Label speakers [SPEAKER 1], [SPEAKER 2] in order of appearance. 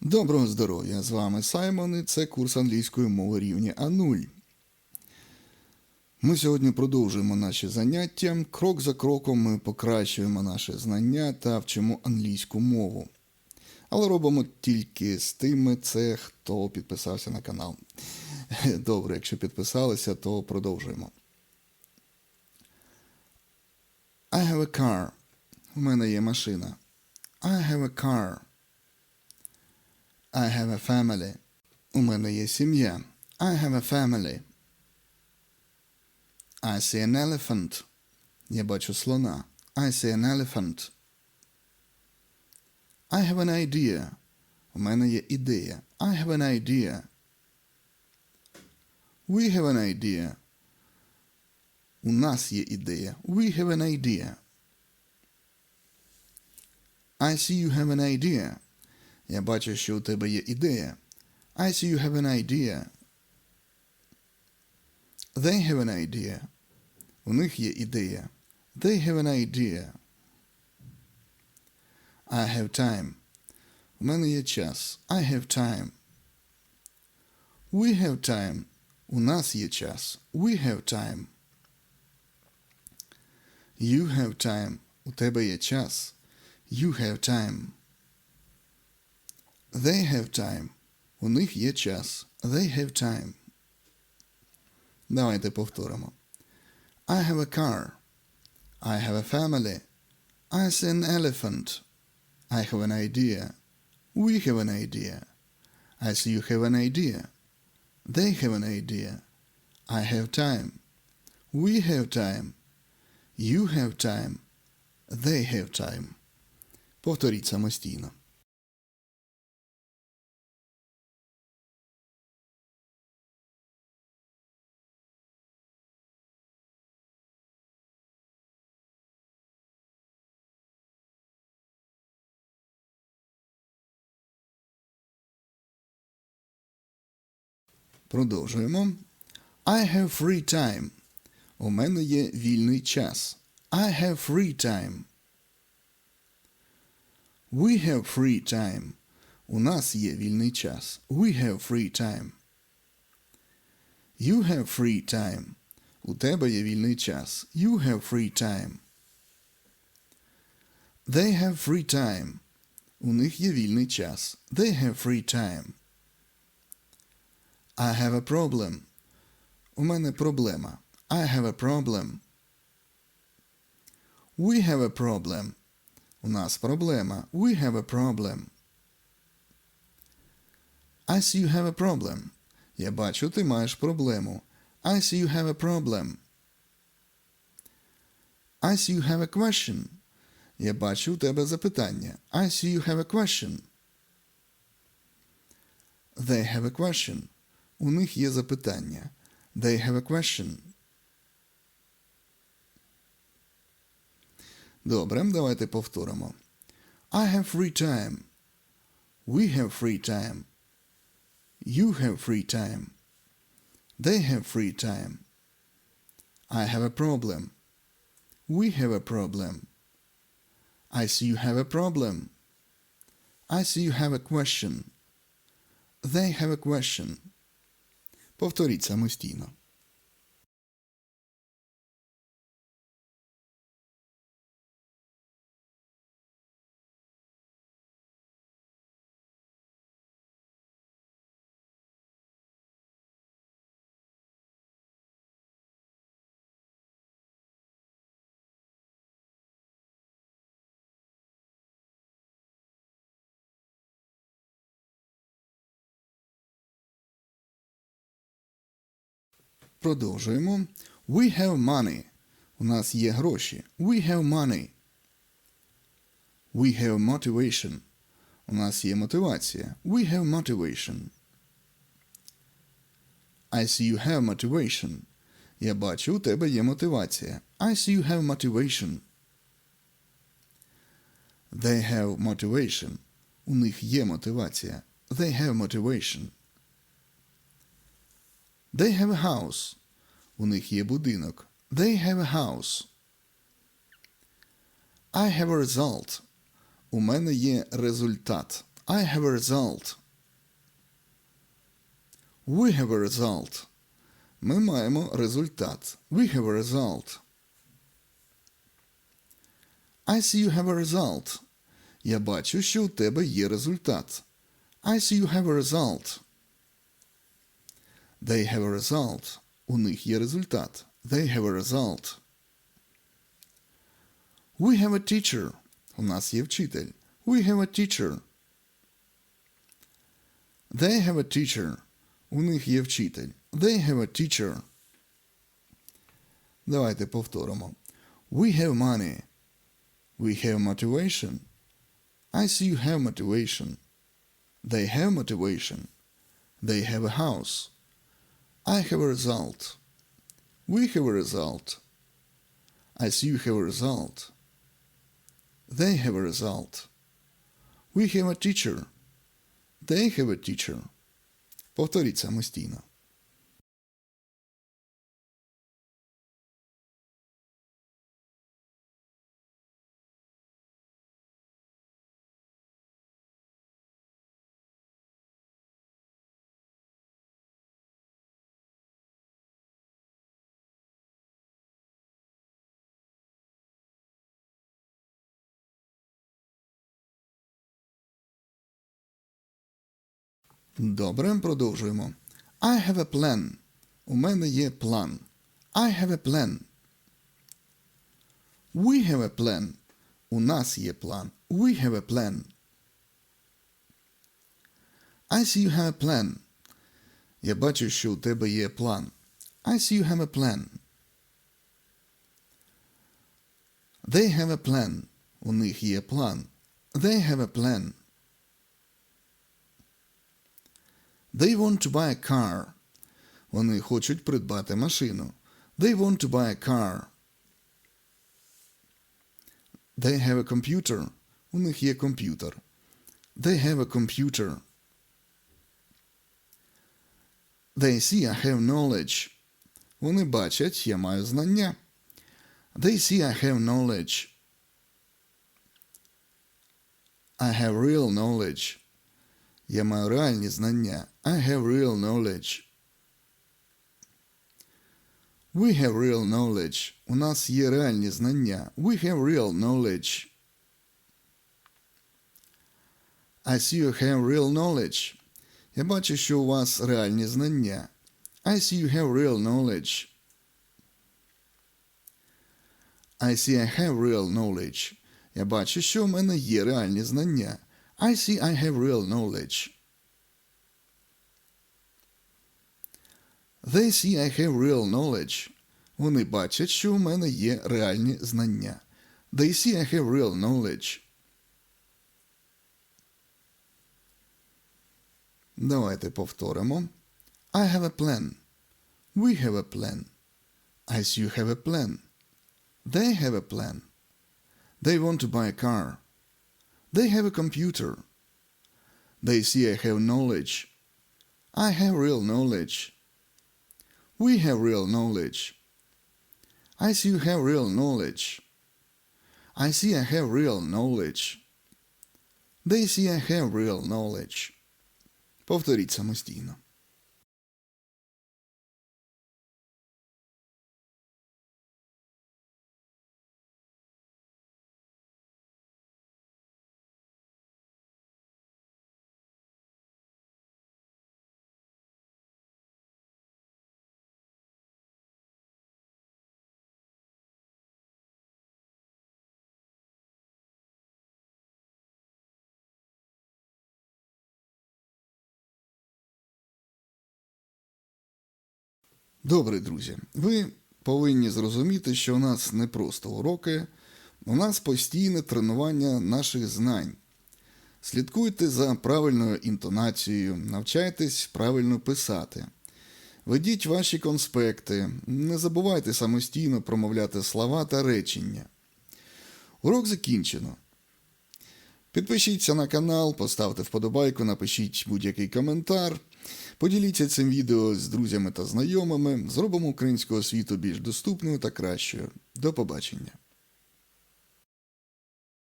[SPEAKER 1] Доброго здоров'я! З вами Саймон і це курс англійської мови рівня А0. Ми сьогодні продовжуємо наші заняття. Крок за кроком ми покращуємо наше знання та вчимо англійську мову. Але робимо тільки з тими це, хто підписався на канал. Добре, якщо підписалися, то продовжуємо. I have a car. У мене є машина. I have a car. I have a family. У мене є сім'я. I have a family. I see an elephant. Я бачу слона. I see an elephant. I have an idea. У мене є ідея. I have an idea. We have an idea. У нас є ідея. We have an idea. I see you have an idea. Я бачу, що у тебе є ідея. I see you have an idea. They have an idea. У них є ідея. They have an idea. I have time. У мене є час. I have time. We have time. У нас є час. We have time. You have time. У тебе є час. You have time. They have time. У них є час. They have time. Давайте повторимо. I have a car. I have a family. I see an elephant. I have an idea. We have an idea. I see you have an idea. They have an idea. I have time. We have time. You have time. They have time. Повторіть самостійно. Продовжуємо. I have free time. У мене є вільний час. I have free time. We have free time. У нас є вільний час. We have free time. You have free time. У тебе є вільний час. You have free time. They have free time. У них є вільний час. They have free time. I have a problem. У мене проблема. I have a problem. We have a problem. У нас проблема. We have a problem. I see you have a problem. Я бачу, ти маєш проблему. I see you have a problem. I see you have a question. Я бачу у тебе запитання. I see you have a question. They have a question. У них є запитання. They have a question. Добре, давайте повторимо. I have free time. We have free time. You have free time. They have free time. I have a problem. We have a problem. I see you have a problem. I see you have a question. They have a question. Повторіть самостійно. Продовжуємо. We have money. У нас є гроші. We have money. We have motivation. У нас є мотивація. We have motivation. I see you have motivation. Я бачу, у тебе є мотивація. I see you have motivation. They have motivation. У них є мотивація. They have motivation. They have a house. У них є будинок. They have a house. I have a result. У мене є результат. I have a result. We have a result. Ми маємо результат. We have a result. I see you have a result. Я бачу, що у тебе є результат. I see you have a result. They have a result. У них є результат. They have a result. We have a teacher. У нас є вчитель. We have a teacher. They have a teacher. У них є вчитель. They have a teacher. Давайте повторимо. We have money. We have motivation. I see you have motivation. They have motivation. They have a house. I have a result. We have a result. I see you have a result. They have a result. We have a teacher. They have a teacher. Повторіть самостійно. Добре, продовжуємо. I have a plan. У мене є план. I have a plan. We have a plan. У нас є план. We have a plan. I see you have a plan. Я бачу, що у тебе є план. I see you have a plan. They have a plan. У них є план. They have a plan. They want to buy a car. Вони хочуть придбати машину. They want to buy a car. They have a computer. У них є комп'ютер. They have a computer. They see I have knowledge. Вони бачать, я маю знання. They see I have knowledge. I have real knowledge. Я маю реальні знання. I have real knowledge. We have real knowledge. У нас є реальні знання. We have real knowledge. I see you have real knowledge. Я бачу, що у вас реальні знання. I see you have real knowledge. I see I have real knowledge. Я бачу, що у мене є реальні знання. I see I have real knowledge. They see I have real knowledge. Вони бачать, що у мене є реальні знання. They see I have real knowledge. Давайте повторимо. I have a plan. We have a plan. I see you have a plan. They have a plan. They want to buy a car. They have a computer. They see I have knowledge. I have real knowledge. We have real knowledge. I see you have real knowledge. I see I have real knowledge. They see I have real knowledge. Повторіть самостійно. Добре, друзі, ви повинні зрозуміти, що у нас не просто уроки, у нас постійне тренування наших знань. Слідкуйте за правильною інтонацією, навчайтесь правильно писати. Ведіть ваші конспекти, не забувайте самостійно промовляти слова та речення. Урок закінчено. Підпишіться на канал, поставте вподобайку, напишіть будь-який коментар. Поділіться цим відео з друзями та знайомими. Зробимо українську освіту більш доступною та кращою. До побачення!